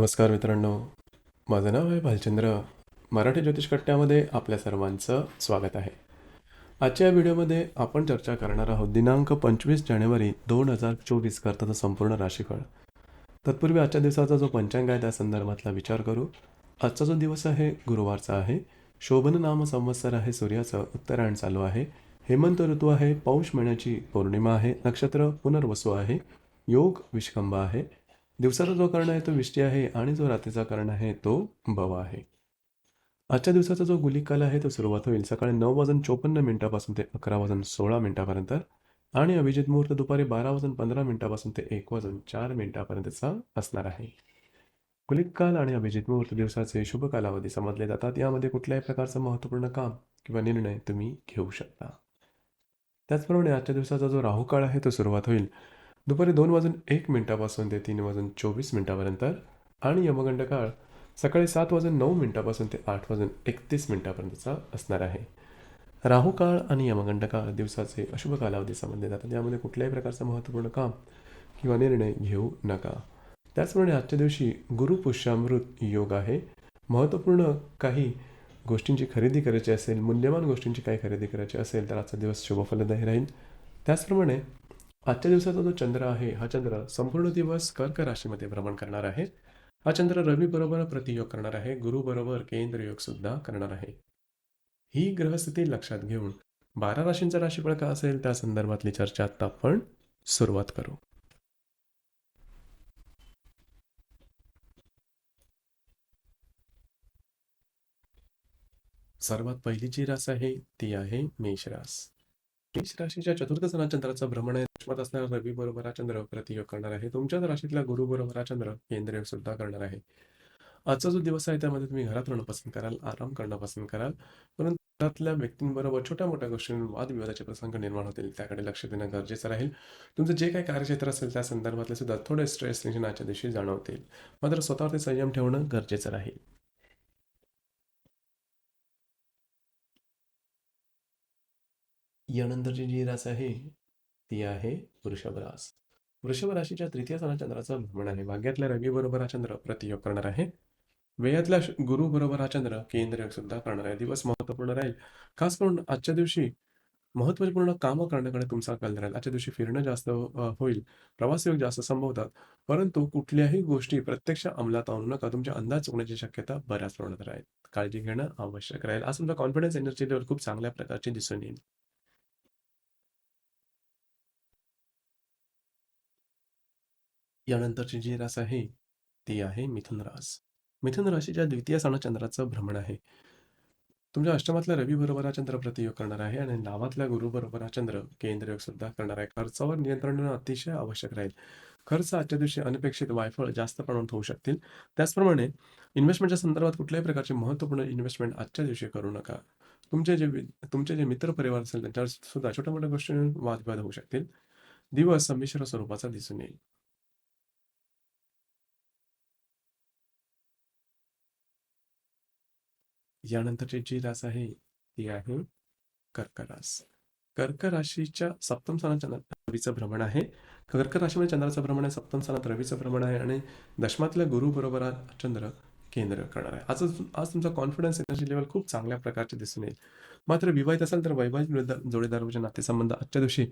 नमस्कार मित्रांनो. माझं नाव आहे भालचंद्र. मराठी ज्योतिष कट्ट्यामध्ये आपल्या सर्वांचं स्वागत आहे. आजच्या या व्हिडिओमध्ये आपण चर्चा करणार आहोत दिनांक पंचवीस जानेवारी दोन हजार चोवीस करताचा संपूर्ण राशीफळ. तत्पूर्वी आजच्या दिवसाचा जो पंचांग आहे त्या संदर्भातला विचार करू. आजचा जो दिवस आहे गुरुवारचा आहे. शोभन नाम संवत्सर आहे सूर्याचं उत्तरायण चालू आहे. हेमंत ऋतू आहे पौष महिन्याची पौर्णिमा आहे नक्षत्र पुनर्वसू आहे योग विष्कंभ आहे. दिवसाचा जो कर्ण आहे तो विष्टी आहे आणि जो रात्रीचा कर्ण आहे तो भव आहे. आजच्या दिवसाचा जो गुलिक काल आहे तो सुरुवात होईल सकाळी नऊ वाजून चोपन्न मिनिटापासून ते अकरा वाजून सोळा मिनिटापर्यंत आणि अभिजित मुहूर्त दुपारी बारा वाजून पंधरा मिनिटापासून ते एक वाजून चार मिनिटापर्यंतचा असणार आहे. गुलिक काल आणि अभिजित मुहूर्त दिवसाचे शुभ कालावधी समजले जातात. यामध्ये कुठल्याही प्रकारचं महत्त्वपूर्ण काम किंवा निर्णय तुम्ही घेऊ शकता. त्याचप्रमाणे आजच्या दिवसाचा जो राहू काळ आहे तो सुरुवात होईल. दुपारी दोन वाजून एक मिनिटापासून ते तीन वाजून चोवीस मिनिटापर्यंत आणि यमगंड काळ सकाळी सात वाजून नऊ मिनिटापासून ते आठ वाजून एकतीस मिनिटापर्यंतचा असणार आहे. राहू काळ आणि यमगंड काळ दिवसाचे अशुभ कालावधी समजले जातात. यामध्ये कुठल्याही प्रकारचं महत्त्वपूर्ण काम किंवा निर्णय घेऊ नका. त्याचप्रमाणे आजच्या दिवशी गुरुपुष्यामृत योग आहे. महत्त्वपूर्ण काही गोष्टींची खरेदी करायची असेल मूल्यवान गोष्टींची काही खरेदी करायची असेल तर आजचा दिवस शुभफलदायी राहील. त्याचप्रमाणे आजच्या दिवसाचा जो चंद्र आहे हा चंद्र संपूर्ण दिवस कर्क राशीमध्ये भ्रमण करणार आहे. हा चंद्र रवीबरोबर प्रतियोग करणार आहे गुरुबरोबर केंद्रयोग केंद्र योग सुद्धा करणार आहे. ही ग्रहस्थिती लक्षात घेऊन बारा राशींचा राशीफळ का असेल त्या संदर्भातली चर्चा आता आपण सुरुवात करू. सर्वात पहिली जी रास आहे ती आहे मेष रास. मेष राशीच्या चतुर्थ सणा चंद्राचं भ्रमण आहे. दशमात असणारा रवी बरोबर हा चंद्र प्रतियोग करणार आहे. तुमच्याच राशीतल्या गुरु बरोबर हा चंद्र केंद्रीय सुद्धा करणार आहे. आजचा जो दिवस आहे त्यामध्ये तुम्ही घरात राहणं पसंत कराल आराम करणं पसंत कराल. परंतु घरातल्या व्यक्तींबरोबर छोट्या मोठ्या गोष्टींवर वादविवादाचे प्रसंग निर्माण होतील त्याकडे लक्ष देणं गरजेचं राहील. तुमचं जे काही कार्यक्षेत्र असेल त्या संदर्भातले सुद्धा थोडे स्ट्रेस टेन्शन आजच्या दिवशी जाणवतील. मात्र स्वतःवरती संयम ठेवणं गरजेचं राहील. यानंतरची जी रास आहे ती आहे वृषभ रास. वृषभ राशीच्या तृतीय स्थानात चंद्राचा भ्रमण आहे. भाग्यातल्या रवी बरोबर हा चंद्र प्रतियोग करणार आहे. वेयातल्या गुरु बरोबर हा चंद्र केंद्र सुद्धा करणार आहे. दिवस महत्त्वपूर्ण राहील. खास करून आजच्या दिवशी महत्त्वपूर्ण कामं करण्याकडे तुमचा कल राहील. आजच्या दिवशी फिरणं जास्त होईल. प्रवास योग जास्त संभवतात. परंतु कुठल्याही गोष्टी प्रत्यक्ष अंमलात आणू नका. तुमच्या अंदाज चुकण्याची शक्यता बऱ्याच प्रमाणात राहील. काळजी घेणं आवश्यक राहील. आज तुमचा कॉन्फिडन्स एनर्जी लेवल खूप चांगल्या प्रकारची दिसून येईल. यानंतरची जी रास आहे ती आहे मिथुन रास. मिथुन राशीच्या द्वितीय स्थानात चंद्राचं भ्रमण आहे. तुमच्या अष्टमातल्या रवी बरोबर हा चंद्र प्रतियोग करणार आहे आणि नावातल्या गुरु बरोबर हा चंद्र केंद्रयोग सुद्धा करणार आहे. खर्चावर नियंत्रण अतिशय आवश्यक राहील. खर्च आजच्या दिवशी अनपेक्षित वायफळ जास्त प्रमाणात होऊ शकतील. त्याचप्रमाणे इन्व्हेस्टमेंटच्या संदर्भात कुठल्याही प्रकारचे महत्त्वपूर्ण इन्व्हेस्टमेंट आजच्या दिवशी करू नका. तुमचे जे तुमचे जे मित्र परिवार असेल त्यांच्यावर सुद्धा छोट्या मोठ्या गोष्टी वादविवाद होऊ शकतील. दिवस संमिश्र स्वरूपाचा दिसून येईल. यानंतरची जी रास आहे ती आहे कर्क रास कर्क राशीच्या सप्तम स्थानात चंद्र रवीचं भ्रमण आहे. कर्क राशीमध्ये चंद्राचं भ्रमण आहे सप्तम स्थानात रवीचं भ्रमण आहे आणि दशमातल्या गुरु बरोबर चंद्र केंद्र करणार आहे. आज आज तुमचा कॉन्फिडन्स एनर्जी लेवल खूप चांगल्या प्रकारचे दिसून येईल. मात्र विवाहित असेल तर वैवाहिक जोडीदार जोडीदाराचे म्हणजे नातेसंबंध आजच्या दिवशी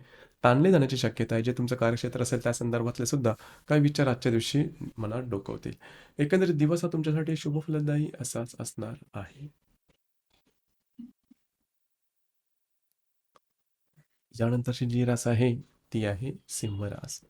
ताणले जाण्याची शक्यता आहे. जे तुमचं कार्यक्षेत्र असेल त्या संदर्भातले सुद्धा काही विचार आजच्या दिवशी मनात डोकवतील. एकंदरीत दिवस हा तुमच्यासाठी शुभफलदायी असाच असणार आहे. यानंतरची जी रास आहे ती आहे सिंहरास.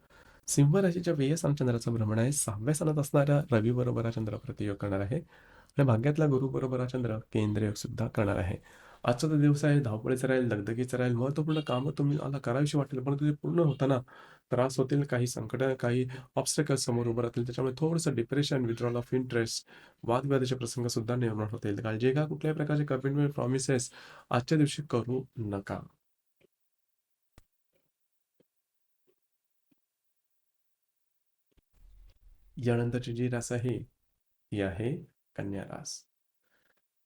सिंह राशीच्या चंद्राचं भ्रमण आहे. सहाव्या स्थानात असणाऱ्या रवी बरोबर हा चंद्र प्रतियोग करणार आहे. आणि भाग्यातला गुरु बरोबर हा चंद्र केंद्रयोग सुद्धा करणार आहे. आजचा तो दिवस आहे धावपळीचा राहील दगदगीचा राहील महत्त्वपूर्ण कामं तुम्ही आला करावीशी वाटेल पण ते पूर्ण होताना त्रास होतील काही संकट काही ऑब्स्टेकल समोर उभं राहतील त्याच्यामुळे थोडंसं डिप्रेशन विड्रॉल ऑफ इंटरेस्ट वादविवादाचे प्रसंग सुद्धा निर्माण होतील. कारण जे का कुठल्याही प्रकारचे कमिटमेंट प्रॉमिसेस आजच्या दिवशी करू नका. यानंतरची जी रास आहे ती आहे कन्या रास.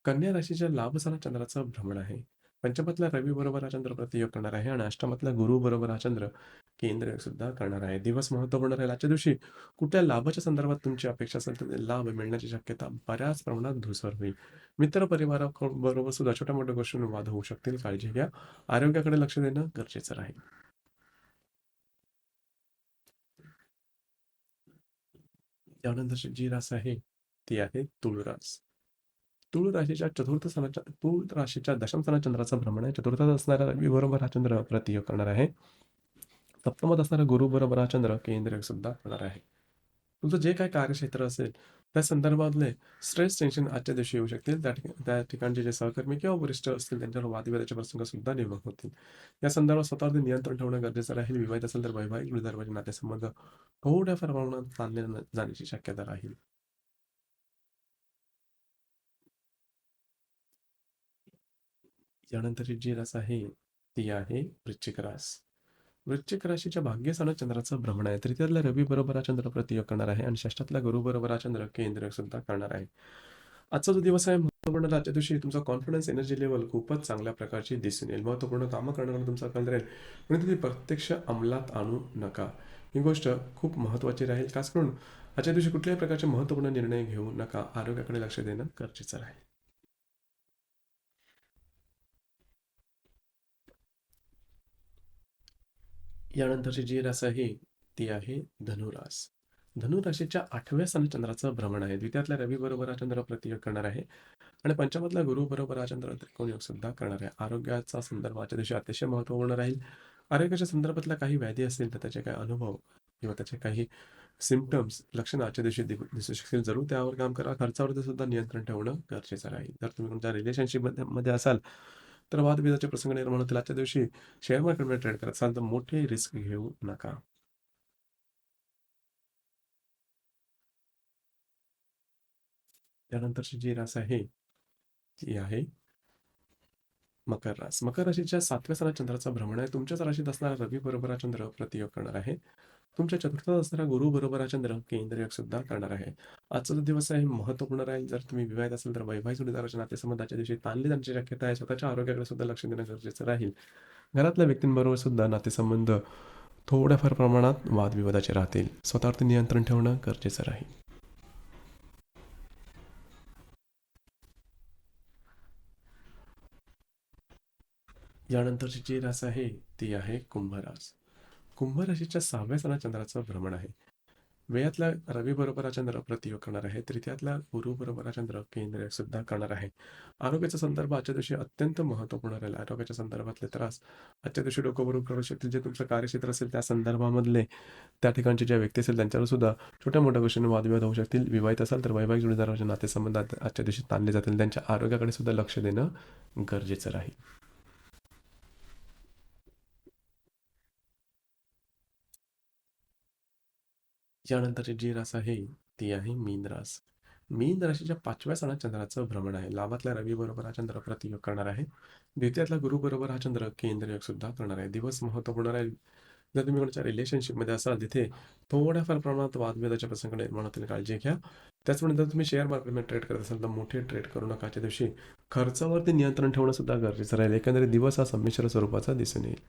कन्या राशीच्या लाभसाला चंद्राचं भ्रमण आहे. पंचमातला रवी बरोबर हा चंद्र प्रतियोग करणार आहे आणि अष्टमातला गुरु बरोबर हा चंद्र केंद्र सुद्धा करणार आहे. दिवस महत्त्वपूर्ण राहील आजच्या दिवशी कुठल्या लाभाच्या संदर्भात तुमची अपेक्षा असेल तर लाभ मिळण्याची शक्यता बऱ्याच प्रमाणात धुसर होईल. मित्र परिवाराबरोबर सुद्धा छोट्या मोठ्या गोष्टींवर वाद होऊ शकतील. काळजी घ्या. आरोग्याकडे लक्ष देणं गरजेचं राहील. त्यानंतरची जी रास आहे ती आहे तुळ रास तुळ राशीच्या चतुर्थ स्थानाच्या तुळ राशीच्या दशम स्थानात चंद्राचा भ्रमण आहे. चतुर्थात असणारा रवी बरोबर हा चंद्र प्रतियोग करणार आहे. सप्तमात असणारा गुरु बरोबर हा चंद्र केंद्र सुद्धा करणार आहे. तुमचं जे काय कार्यक्षेत्र असेल त्या संदर्भातले स्ट्रेस टेन्शन आजच्या दिवशी येऊ शकतील. त्या ठिकाणी त्या ठिकाणचे जे सहकर्मी किंवा वरिष्ठ असतील त्यांच्यावर वादविवादाचे प्रसंग सुद्धा निर्माण होतील. या संदर्भात स्वतःवरती नियंत्रण ठेवणं गरजेचं राहील. विवाहित असेल तर वैवाहिक विदर्भाचे नातेसंबंध थोड्याफार प्रमाणात ताणले जाण्याची शक्यता राहील. यानंतरची जी रास आहे ती आहे वृश्चिक रास. वृश्चिक राशीच्या भाग्यस्थानात चंद्राचं भ्रमण आहे. तृतीयातला रवी बरोबर हा चंद्र प्रतियोग करणार आहे आणि षष्ठातला गुरु बरोबर हा चंद्र केंद्र सुद्धा करणार आहे. आजचा जो दिवस आहे महत्त्वपूर्ण आजच्या दिवशी तुमचा कॉन्फिडन्स एनर्जी लेवल खूपच चांगल्या प्रकारची दिसून येईल. महत्त्वपूर्ण कामं करण्यामध्ये तुमचा कल राहील. पण तुम्ही प्रत्यक्ष अंमलात आणू नका. ही गोष्ट खूप महत्त्वाची राहील. खास करून आजच्या दिवशी कुठल्याही प्रकारचे महत्त्वपूर्ण निर्णय घेऊ नका. आरोग्याकडे लक्ष देणं गरजेचं राहील. यानंतरची जी रास आहे ती आहे धनुरास. धनुराशीच्या आठव्या स्थानी चंद्राचं भ्रमण आहे. द्वितीयातल्या रवी बरोबर हा चंद्र प्रतियोग करणार आहे. आणि पंचमातला गुरु बरोबर हा चंद्र त्रिकोण योग सुद्धा करणार आहे. आरोग्याचा संदर्भ आजच्या दिवशी अतिशय महत्त्वपूर्ण राहील. आरोग्याच्या संदर्भातल्या काही व्याधी असतील तर त्याचे काही अनुभव किंवा त्याचे काही सिमटम्स लक्षणं आजच्या दिवशी दिसू शकतील. जरूर त्यावर काम करा. खर्चावरती सुद्धा नियंत्रण ठेवणं गरजेचं राहील. जर तुम्ही तुमच्या रिलेशनशिपमध्ये असाल तर वादविवादाचे प्रसंग निर्माण होतील आजच्या दिवशी शेअर मार्केटमध्ये ट्रेड करत असाल तर मोठे रिस्क घेऊ नका. त्यानंतरची जी रास आहे ती आहे मकर रास. मकर राशीच्या सातव्या स्थानात चंद्राचा भ्रमण आहे. तुमच्याच राशीत असणारा रवी बरोबर चंद्र प्रतियोग करणार आहे. तुमच्या चतुर्थात असणारा गुरु बरोबर चंद्र केंद्रयोग सुद्धा करणार आहे. आजचा जो दिवस आहे महत्त्वपूर्ण राहील. जर तुम्ही विवाहित असेल तर वैवाहिक जोडीदाराच्या नातेसंबंधाच्या दिवशी ताणले जाण्याची शक्यता आहे. स्वतःच्या आरोग्याकडे सुद्धा लक्ष देणं गरजेचं राहील. घरातल्या व्यक्तींबरोबर सुद्धा नातेसंबंध थोड्याफार प्रमाणात वादविवादाचे राहतील. स्वतःवरती नियंत्रण ठेवणं गरजेचं राहील. यानंतरची जी रास आहे ती आहे कुंभरास. कुंभ राशीच्या सहाव्या सणा चंद्राचं भ्रमण आहे. वेळातल्या रवी बरोबर हा चंद्र प्रतियोग करणार आहे तृतीयातल्या गुरु बरोबर हा चंद्र केंद्र सुद्धा करणार आहे. आरोग्याचा संदर्भ आजच्या दिवशी अत्यंत महत्त्वपूर्ण राहील. आरोग्याच्या संदर्भातले त्रास आजच्या दिवशी डोकं बरोबर करू शकतील जे तुमचं कार्यक्षेत्र असेल त्या संदर्भामधले त्या ठिकाणचे ज्या व्यक्ती असेल त्यांच्यावर सुद्धा छोट्या मोठ्या गोष्टींनी वादविवाद होऊ शकतील. विवाहित असाल तर वैवाहिक जोडीदाराच्या नातेसंबंधात आजच्या दिवशी ताणले जातील. त्यांच्या आरोग्याकडे सुद्धा लक्ष देणं गरजेचं राहील. यानंतरची जी रास आहे ती आहे मीन रास. मीन राशीच्या पाचव्या सणात चंद्राचं भ्रमण आहे. लाभातल्या रवी बरोबर हा चंद्र प्रतियोग करणार आहे. द्वितीयातला गुरु बरोबर हा चंद्र केंद्रयोग सुद्धा करणार आहे. दिवस महत्त्वपूर्ण आहे जर तुम्ही कोणाच्या रिलेशनशिपमध्ये असाल तिथे थोड्याफार प्रमाणात वादविवादाच्या प्रसंग निर्माण होतील काळजी घ्या. त्याचप्रमाणे जर तुम्ही शेअर मार्केटमध्ये ट्रेड करत असाल तर मोठे ट्रेड करू नका. त्या दिवशी खर्चावरती नियंत्रण ठेवणं सुद्धा गरजेचं राहील. एकंदरीत दिवस हा संमिश्र स्वरूपाचा दिसून येईल.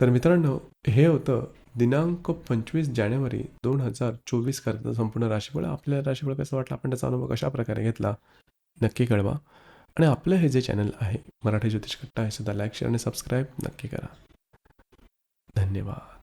तर मित्रांनो हे होतं दिनांक पंचवीस जानेवारी दोन हजार चोवीस करता संपूर्ण राशीफळ आपल्या राशीफळ कसं वाटलं? आपण त्याचा अनुभव कशा प्रकारे घेतला? नक्की कळवा. आणि आपलं हे जे चॅनल आहे मराठी ज्योतिष कट्टा हे सुद्धा लाईक शेअर आणि सबस्क्राईब नक्की करा. धन्यवाद.